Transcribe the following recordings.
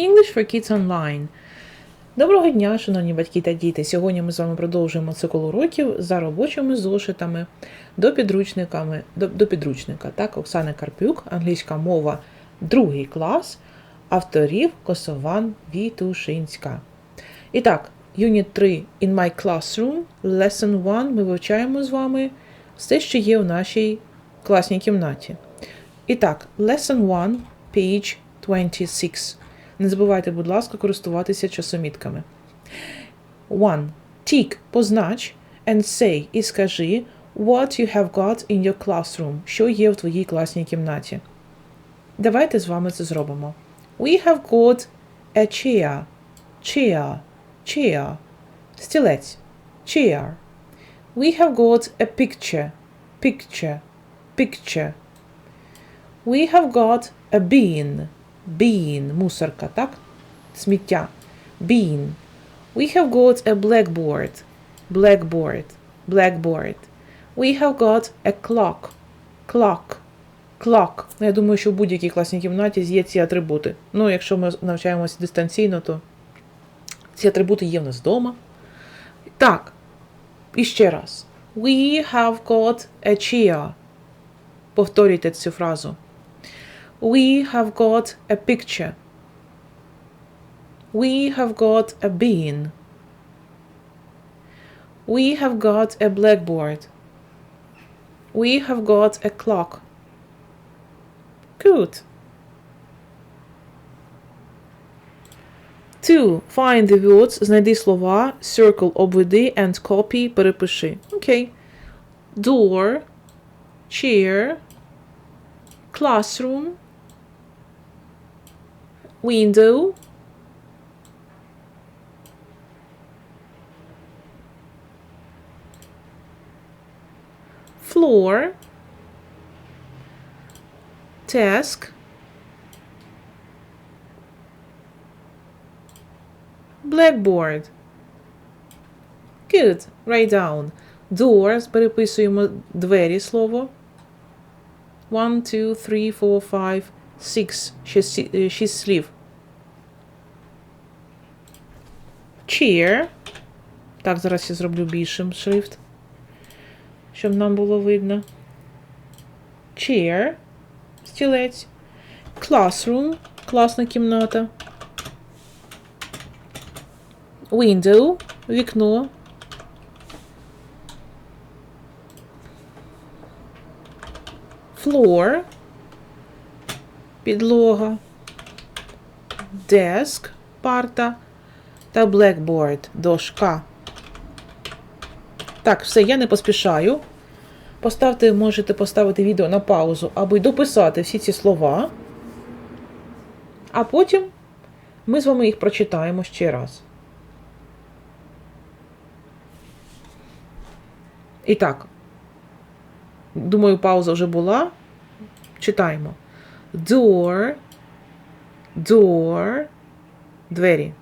English for Kids Online. Доброго дня, шановні батьки та діти. Сьогодні ми з вами продовжуємо цикл уроків за робочими зошитами до підручниками до, до підручника. Так, Оксани Карпюк, англійська мова, другий клас, авторів Косован Вітушинська. І так, Unit 3 In My Classroom, Lesson 1 ми вивчаємо з вами все, що є у нашій класній кімнаті. І так, Lesson 1, page 26. Не забувайте, будь ласка, користуватися часомітками. 1. Tick – познач and say і скажи what you have got in your classroom, що є в твоїй класній кімнаті. Давайте з вами це зробимо. We have got a chair. Chair. Chair. Стілець. Chair. We have got a picture. Picture. Picture. We have got a bin. Bin. Мусорка, так? Сміття. Bin. We have got a blackboard. Blackboard. Blackboard. We have got a clock. Clock. Clock. Ну, Я думаю, що в будь-якій класній кімнаті є ці атрибути. Ну, якщо ми навчаємося дистанційно, то ці атрибути є в нас вдома. Так. І ще раз. We have got a chair. Повторюйте цю фразу. We have got a picture. We have got a bin. We have got a blackboard. We have got a clock. Good. Two. Find the words. Знайди слова. Circle обведи and copy. Перепиши. Окей. Door. Chair. Classroom. Window. Floor. Desk. Blackboard. Good. Write down. Doors. Переписуємо двері слово. One, two, three, four, five, six. Шість, е, шість слів. Chair. Так, зараз я зроблю більшим шрифт, щоб нам було видно. Chair. Стілець. Classroom. Класна кімната. Window. Вікно. Floor. Підлога. Desk. Парта. Та blackboard. Дошка. Так, все, я не поспішаю. Поставте, можете поставити відео на паузу, аби дописати всі ці слова. А потім ми з вами їх прочитаємо ще раз. І так, думаю, пауза вже була. Читаємо. Door, door, двері.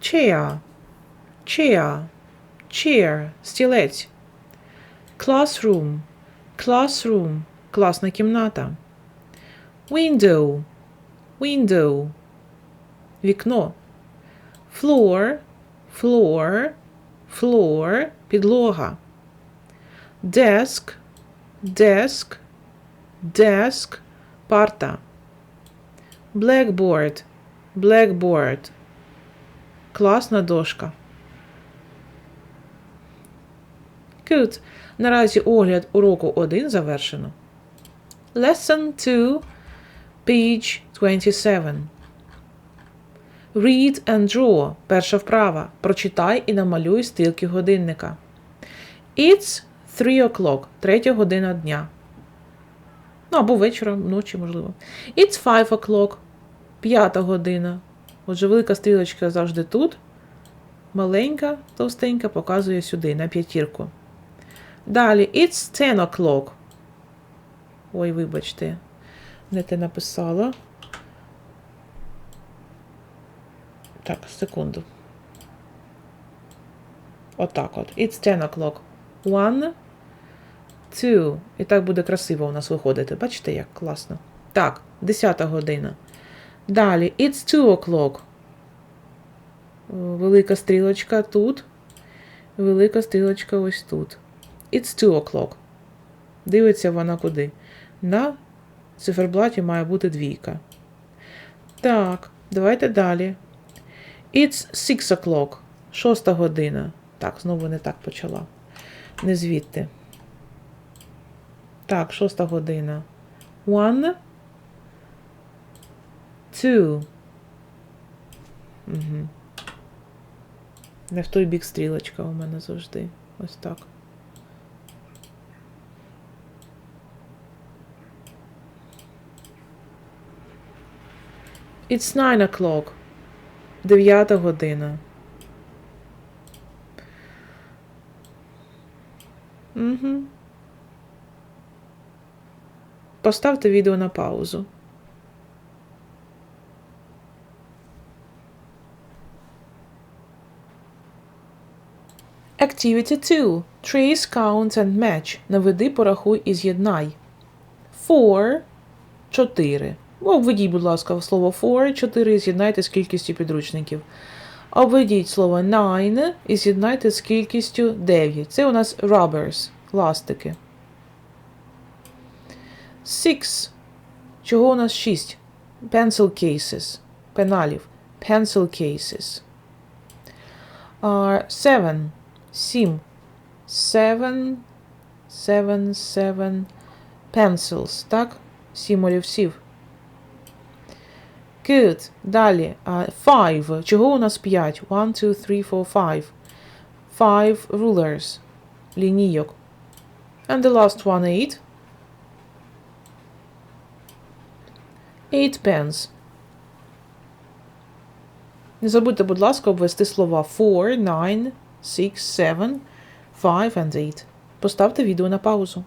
Chair, chair, chair, стілець. Classroom, classroom, класна кімната. Window, window, вікно. Floor, floor, floor, підлога. Desk, desk, desk, парта. Blackboard, blackboard, класна дошка. Good. Наразі огляд уроку 1 завершено. Lesson 2, page 27. Read and draw. Перша вправа. Прочитай і намалюй стрілки годинника. It's 3 o'clock. Третя година дня. Ну, або вечором, ночі, можливо. It's 5 o'clock. П'ята година. Отже, велика стрілочка завжди тут. Маленька, товстенька показує сюди, на п'ятірку. Далі, it's 10 o'clock. Ой, вибачте, не те написала. Так, секунду. Отак от. It's 10 o'clock. One, two. І так буде красиво у нас виходити. Бачите, як класно. Так, 10 година. Далі. It's two o'clock. Велика стрілочка тут. Велика стрілочка ось тут. It's two o'clock. Дивиться вона куди? На циферблаті має бути двійка. Так, давайте далі. It's six o'clock. Шоста година. Так, знову не так почала. Не звідти. Так, шоста година. One. Two. Угу. Не в той бік стрілочка у мене завжди. Ось так. It's nine o'clock. Дев'ята година. Угу. Поставте відео на паузу. Activity 2. Trace, count and match. Наведи, порахуй і з'єднай. Four. Чотири. Обведіть, будь ласка, слово four, 4 і з'єднайте з кількістю підручників. Обведіть слово nine і з'єднайте з кількістю 9. Це у нас rubbers, ластики. Six. Чого у нас 6? Pencil cases. Пеналів. Pencil cases. Uh. Сім. Seven. Seven, seven. Pencils. Так? Сім олівців. Good. Далі. Uh, five. Чого у нас п'ять? One, two, three, four, five. Five rulers. Лінійок. And the last one, eight. Eight pens. Не забудьте, будь ласка, обвести слова four, nine, six, seven, five and eight. Поставте відео на паузу.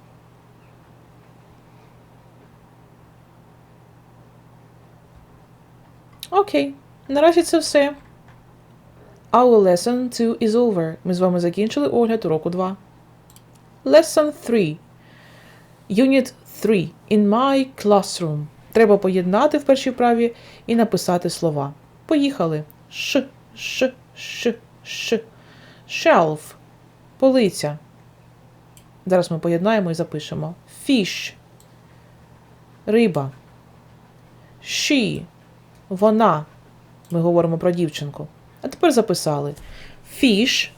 Окей, наразі це все. Our lesson 2 is over. Ми з вами закінчили огляд уроку 2. Lesson 3. Unit 3. In my classroom. Треба поєднати в першій праві і написати слова. Поїхали. Ш, ш, ш, ш. Shelf. Полиця. Зараз ми поєднаємо і запишемо. Fish. Риба. She. Вона. Ми говоримо про дівчинку. А тепер записали. Fish.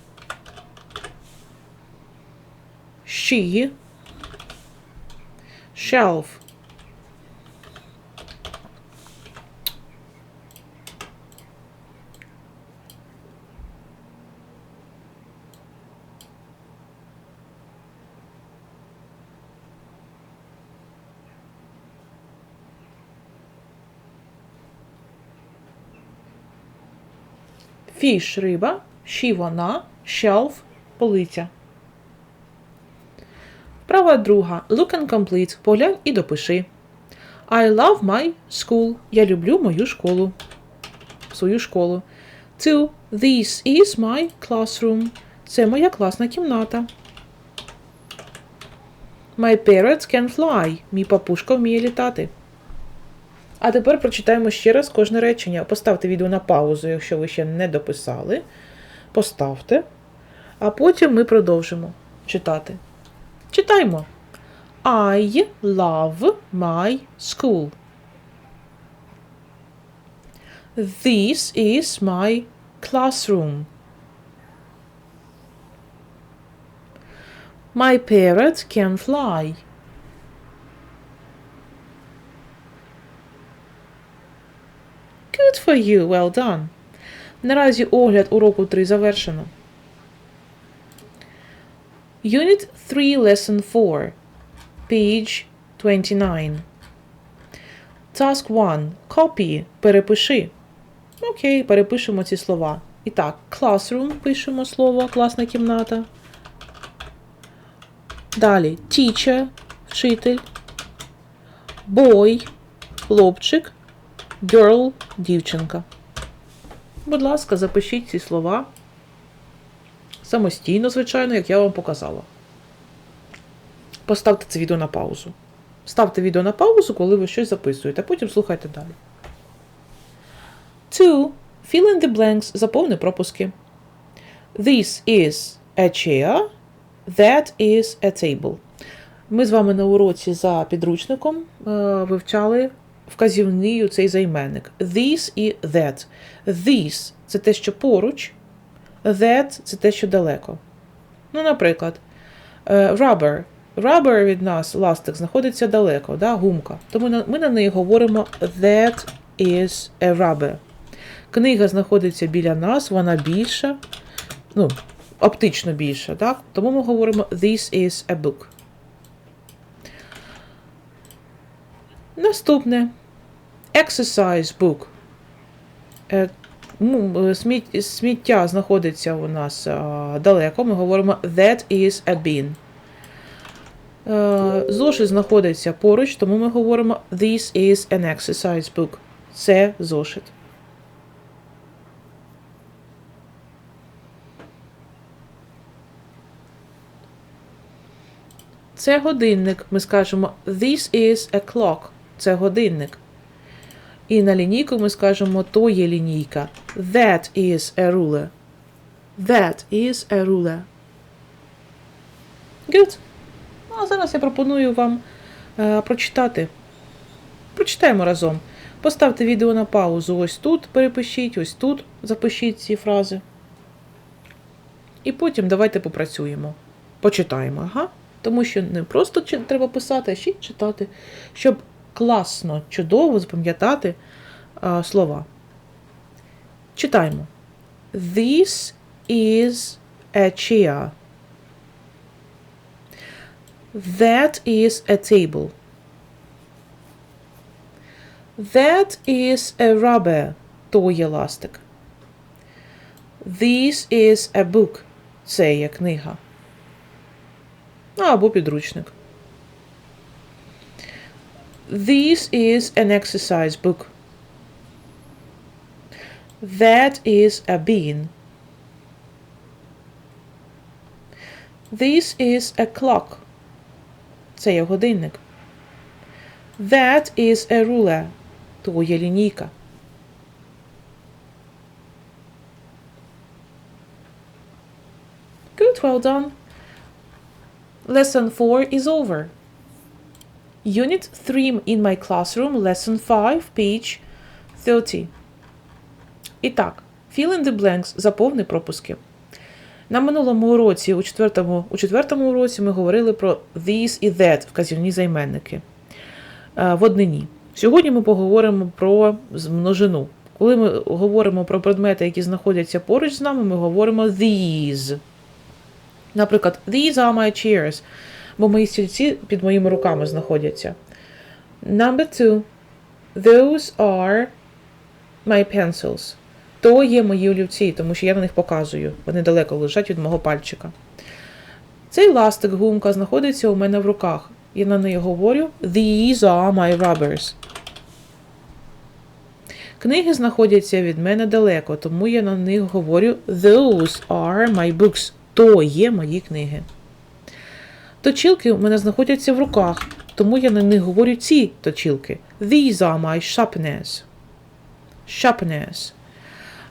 She. Shelf. Fish – риба, she – вона, shelf – полиця. Права друга. Look and complete. Поглянь і допиши. I love my school. Я люблю мою школу. Свою школу. Two. This is my classroom. Це моя класна кімната. My parrots can fly. Мій папушка вміє літати. А тепер прочитаємо ще раз кожне речення. Поставте відео на паузу, якщо ви ще не дописали. Поставте. А потім ми продовжимо читати. Читаймо. I love my school. This is my classroom. My parrot can fly. Good for you, well done. Наразі огляд уроку 3 завершено. Unit 3, Lesson 4, page 29. Task 1. Copy. Перепиши. Окей, перепишемо ці слова. І так, classroom пишемо слово, класна кімната. Далі teacher, вчитель. Boy, хлопчик. Girl – дівчинка. Будь ласка, запишіть ці слова самостійно, звичайно, як я вам показала. Поставте це відео на паузу. Ставте відео на паузу, коли ви щось записуєте, а потім слухайте далі. 2. Fill in the blanks. Заповни пропуски. This is a chair. That is a table. Ми з вами на уроці за підручником е, вивчали вказівний цей займенник. This і that. This – це те, що поруч, that – це те, що далеко. Ну, наприклад, е, rubber. Rubber від нас, ластик, знаходиться далеко, да, гумка. Тому на- ми на неї говоримо that is a rubber. Книга знаходиться біля нас, вона більша, ну, оптично більша, так? Тому ми говоримо this is a book. Наступне. Exercise book. Е, ну, е, сміття знаходиться у нас а, далеко. Ми говоримо that is a bin. Е, Зошит знаходиться поруч, тому ми говоримо this is an exercise book. Це зошит. Це годинник. Ми скажемо This is a clock. Це годинник. І на лінійку ми скажемо то є лінійка. That is a ruler. That is a ruler. Good. Ну, а зараз я пропоную вам е, прочитати. Прочитаємо разом. Поставте відео на паузу. Ось тут перепишіть, ось тут запишіть ці фрази. І потім давайте попрацюємо. Почитаємо, ага. Тому що не просто треба писати, а ще й читати, щоб класно, чудово запам'ятати а, слова. Читаємо. This is a chair. That is a table. That is a rubber. То є ластик. This is a book. Це є книга. Ну, або підручник. This is an exercise book. That is a bean. This is a clock. Це є годинник. That is a ruler. То є лінійка. Good, well done. Lesson 4 is over. Unit 3 in my classroom, lesson 5, page 30. І так, fill in the blanks, заповни пропуски. На минулому уроці, у четвертому, у четвертому уроці, ми говорили про these і that, вказівні займенники е, в однині. Сьогодні ми поговоримо про множину. Коли ми говоримо про предмети, які знаходяться поруч з нами, ми говоримо these. Наприклад, these are my chairs, бо мої стільці під моїми руками знаходяться. Number two. Those are my pencils. То є мої олівці, тому що я на них показую. Вони далеко лежать від мого пальчика. Цей ластик гумка знаходиться у мене в руках. Я на неї говорю These are my rubbers. Книги знаходяться від мене далеко, тому я на них говорю Those are my books. То є мої книги. Точілки у мене знаходяться в руках, тому я на них говорю ці точілки. These are my sharpeners. Sharpeners.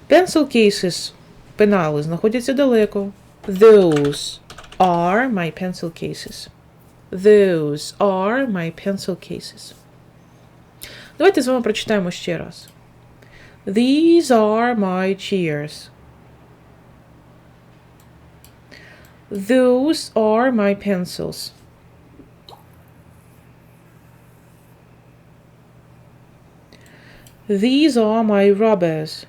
Pencil cases. Пенали знаходяться далеко. Those are my pencil cases. Those are my pencil cases. Давайте з вами прочитаємо ще раз. These are my chairs. Those are my pencils. These are my rubbers.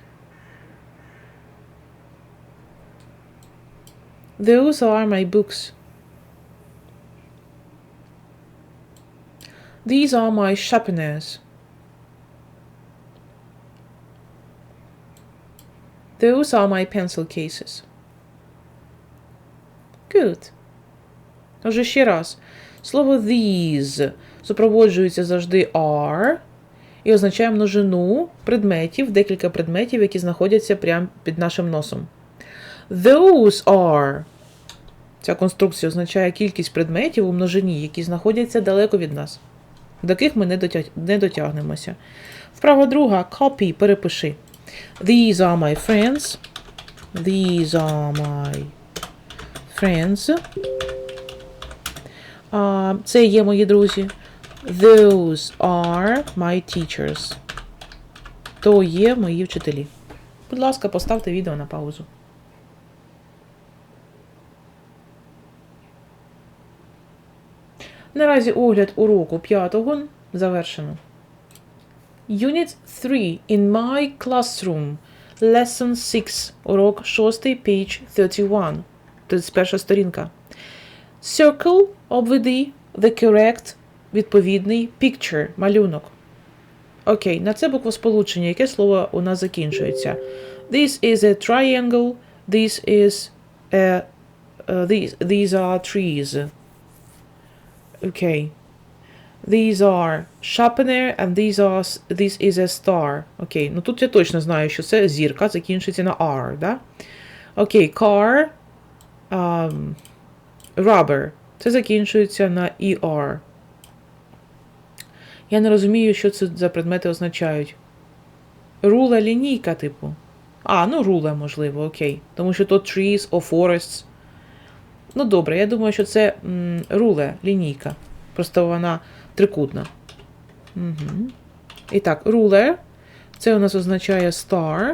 Those are my books. These are my sharpeners. Those are my pencil cases. Good. Отже, ще раз. Слово these супроводжується завжди are і означає множину предметів, декілька предметів, які знаходяться прямо під нашим носом. Those are. Ця конструкція означає кількість предметів у множині, які знаходяться далеко від нас, до яких ми не, дотяг... не дотягнемося. Вправа друга copy перепиши. These are my friends. These are my friends. А, це є мої друзі. Those are my teachers. То є мої вчителі. Будь ласка, поставте відео на паузу. Наразі огляд уроку п'ятого завершено. Unit 3 In my classroom. Lesson 6. Урок 6, page 31. 31 сторінка. Circle обведи the correct відповідний picture малюнок. Окей, на це буквосполучення. Яке слово у нас закінчується? This is a triangle. This is a, uh, these, these are trees. Okay. These are sharpener and these are this is a star. Окей, ну тут я точно знаю, що це зірка закінчується на R, да? Окей, car, um, rubber. Це закінчується на ER. Я не розумію, що це за предмети означають. Рула лінійка, типу. А, ну рула, можливо, окей. Тому що тут trees or forests. Ну, добре, я думаю, що це м, руле, лінійка. Просто вона трикутна. Угу. І так, ruler. Це у нас означає star.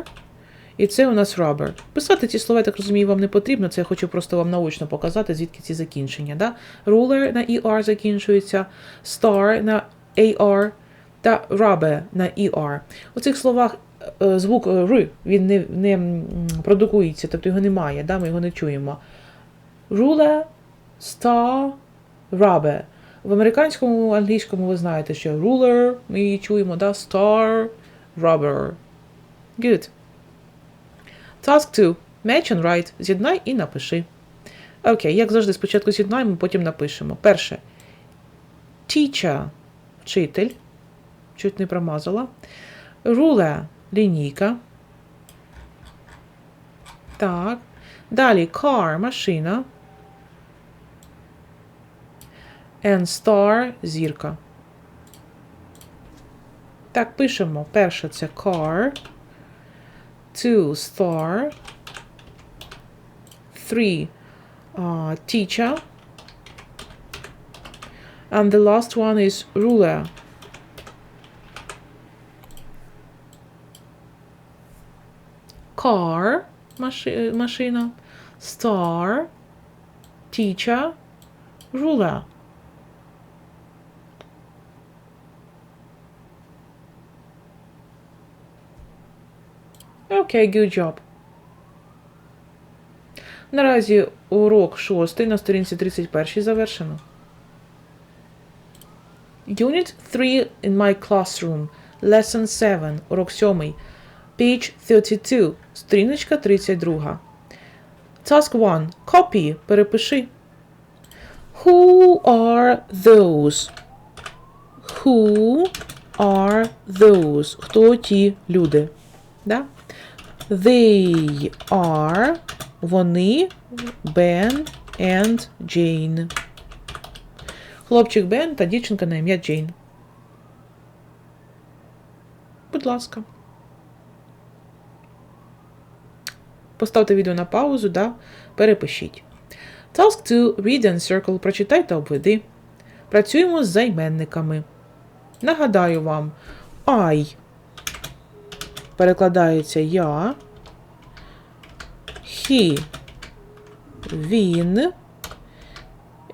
І це у нас rubber. Писати ці слова, я так розумію, вам не потрібно. Це я хочу просто вам наочно показати, звідки ці закінчення. Да? Ruler на ER закінчується, star на AR та rubber на ER. У цих словах е, звук е, Р, він не, не продукується, тобто його немає, да? ми його не чуємо. Ruler, star, rubber. В американському англійському ви знаєте, що ruler, ми її чуємо, да? star, rubber. Good. Task 2. Match and write. З'єднай і напиши. Окей, як завжди, спочатку з'єднаємо, потім напишемо. Перше. Teacher. Вчитель. Чуть не промазала. Ruler. Лінійка. Так. Далі car. Машина. And star. Зірка. Так, пишемо. Перше це car. two star. Three uh, teacher. And the last one is ruler. Car machi machine star teacher. Ruler. Good job. Наразі урок 6 на сторінці 31 завершено. Unit 3 in my classroom. Lesson 7. Урок 7. Page 32. Сторіночка 32. Task 1. Copy. Перепиши. Who are those? Who are those? Хто ті люди? Да? They are вони Ben and Jane. Хлопчик Бен та дівчинка на ім'я Джейн. Будь ласка. Поставте відео на паузу, да? перепишіть. Task 2. Read and circle. Прочитай та обведи. Працюємо з займенниками. Нагадаю вам, I перекладається я. He. Він.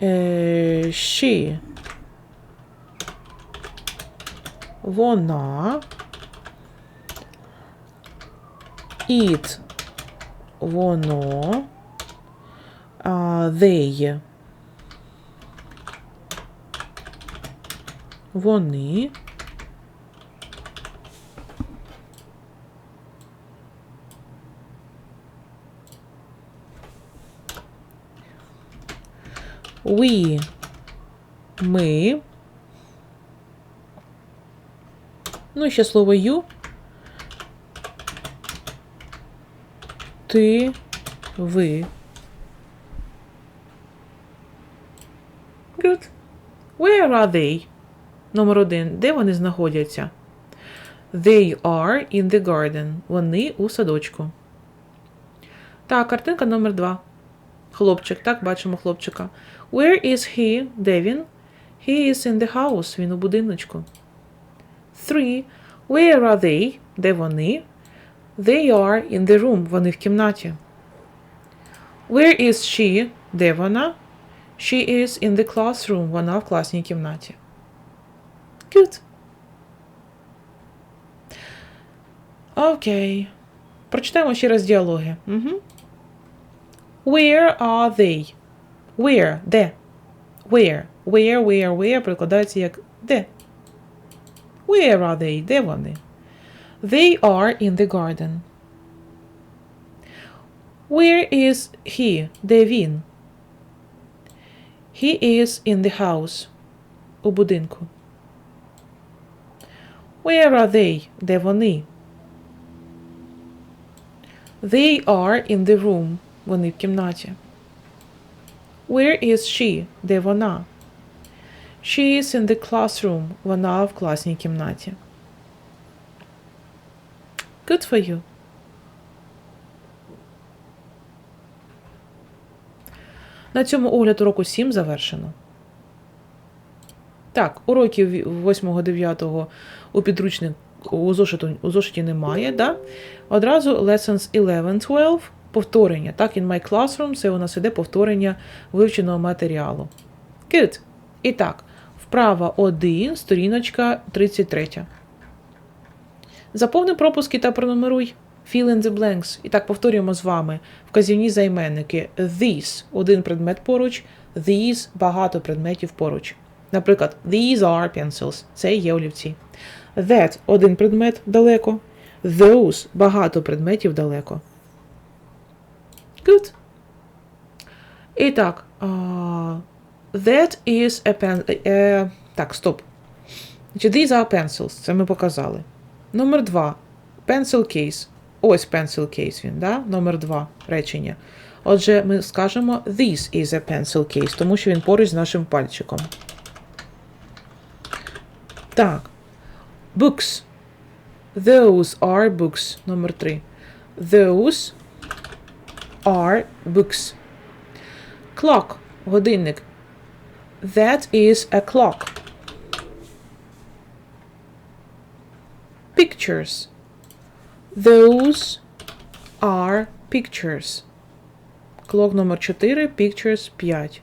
Е, she. Вона. It. Воно. They. Вони. We. Ми. Ну і ще слово you. Ти. Ви. Good. Where are they? Номер один. Де вони знаходяться? They are in the garden. Вони у садочку. Так, картинка номер два. Хлопчик, так, бачимо хлопчика. Where is he? Де він? He is in the house. Він у будиночку. Three. Where are they? Де вони? They are in the room. Вони в кімнаті. Where is she? Де вона? She is in the classroom. Вона в класній кімнаті. Good. Окей. Прочитаємо ще раз діалоги. Угу. Where are they? Where? Де? Where? Where, where, where прикладається як де? Where are they? Де вони? They are in the garden. Where is he? Де він? He is in the house. У будинку. Where are they? Де вони? They are in the room. Вони в кімнаті. Where is she? Де вона? She is in the classroom. Вона в класній кімнаті. Good for you. На цьому огляд уроку 7 завершено. Так, уроків 8-9 у підручник у, зошиту, у зошиті немає. Да? Одразу lessons 11-12 повторення. Так, in my classroom це у нас іде повторення вивченого матеріалу. Good. І так, вправа 1, сторіночка 33. Заповни пропуски та пронумеруй. Fill in the blanks. І так повторюємо з вами. Вказівні займенники. These – один предмет поруч, these – багато предметів поруч. Наприклад, these are pencils. Це є олівці. That – один предмет далеко. Those – багато предметів далеко. Good. І так. Uh, that is a pen. Uh, так, стоп. Значить, These are pencils. Це ми показали. Номер два. Pencil case. Ось pencil case він, да? Номер два речення. Отже, ми скажемо This is a pencil case, тому що він поруч з нашим пальчиком. Так. Books. Those are books. Номер три. Those are books. Clock. Годинник. That is a clock. Pictures. Those are pictures. Clock номер 4, pictures 5.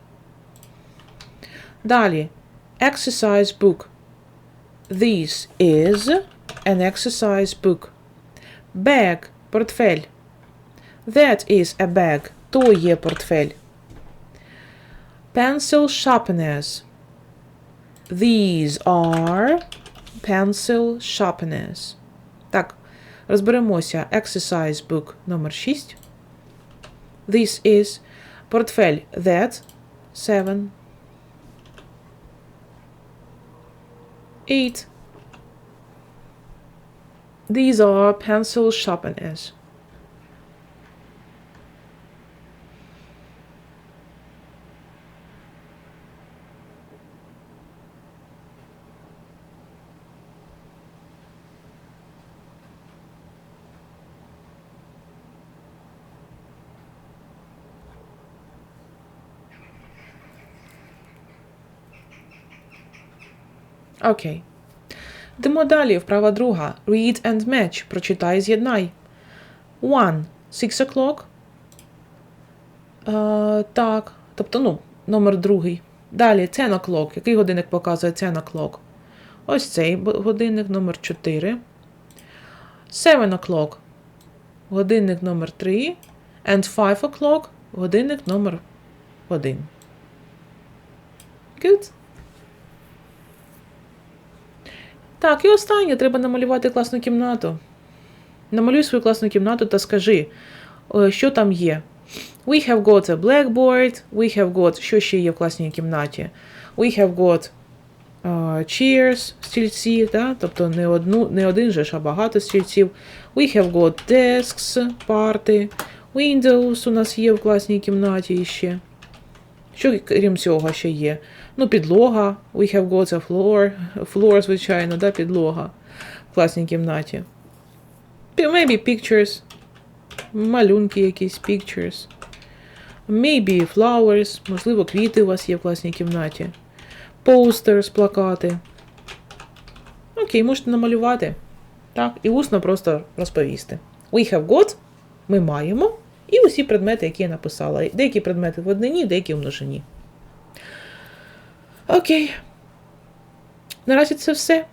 Далі. Exercise book. This is an exercise book. Bag – портфель. That is a bag. То є портфель. Pencil sharpeners. These are pencil sharpeners. Так, розберемося. Exercise book номер 6. This is портфель that 7. 8. These are pencil sharpeners. Окей. Йдемо далі. Вправа друга. Read and match. Прочитай, з'єднай. One. Six o'clock. Е, так. Тобто, ну, номер другий. Далі ten o'clock. Який годинник показує ten o'clock? Ось цей годинник номер 4. Seven o'clock. Годинник номер 3. And five o'clock. Годинник номер 1. Good. Так, і останнє, треба намалювати класну кімнату. Намалюй свою класну кімнату та скажи, е, що там є. We have got a blackboard, we have got, що ще є в класній кімнаті. We have got е, chairs, стільці, да? тобто не, одну, не один же, а багато стільців. We have got desks, парти. Windows у нас є в класній кімнаті ще. Що крім цього ще є? Ну, підлога. We have got a floor. Floor, звичайно, да, підлога. класній кімнаті? Maybe pictures. Малюнки якісь, pictures. Maybe flowers. Можливо, квіти у вас є в класній кімнаті. Posters, плакати. Окей, можете намалювати. Так, і усно просто розповісти. We have got, ми маємо, і усі предмети, які я написала. Деякі предмети в однині, деякі в множині. Окей. Наразі це все.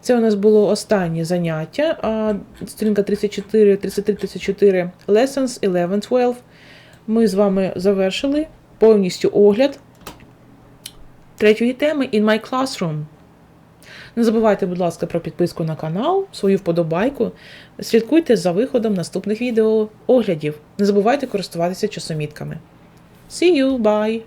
Це у нас було останнє заняття. Сторінка 34, 33, 34, Lessons 11, 12. Ми з вами завершили повністю огляд третьої теми In My Classroom. Не забувайте, будь ласка, про підписку на канал, свою вподобайку. Слідкуйте за виходом наступних відео оглядів. Не забувайте користуватися часомітками. See you, bye!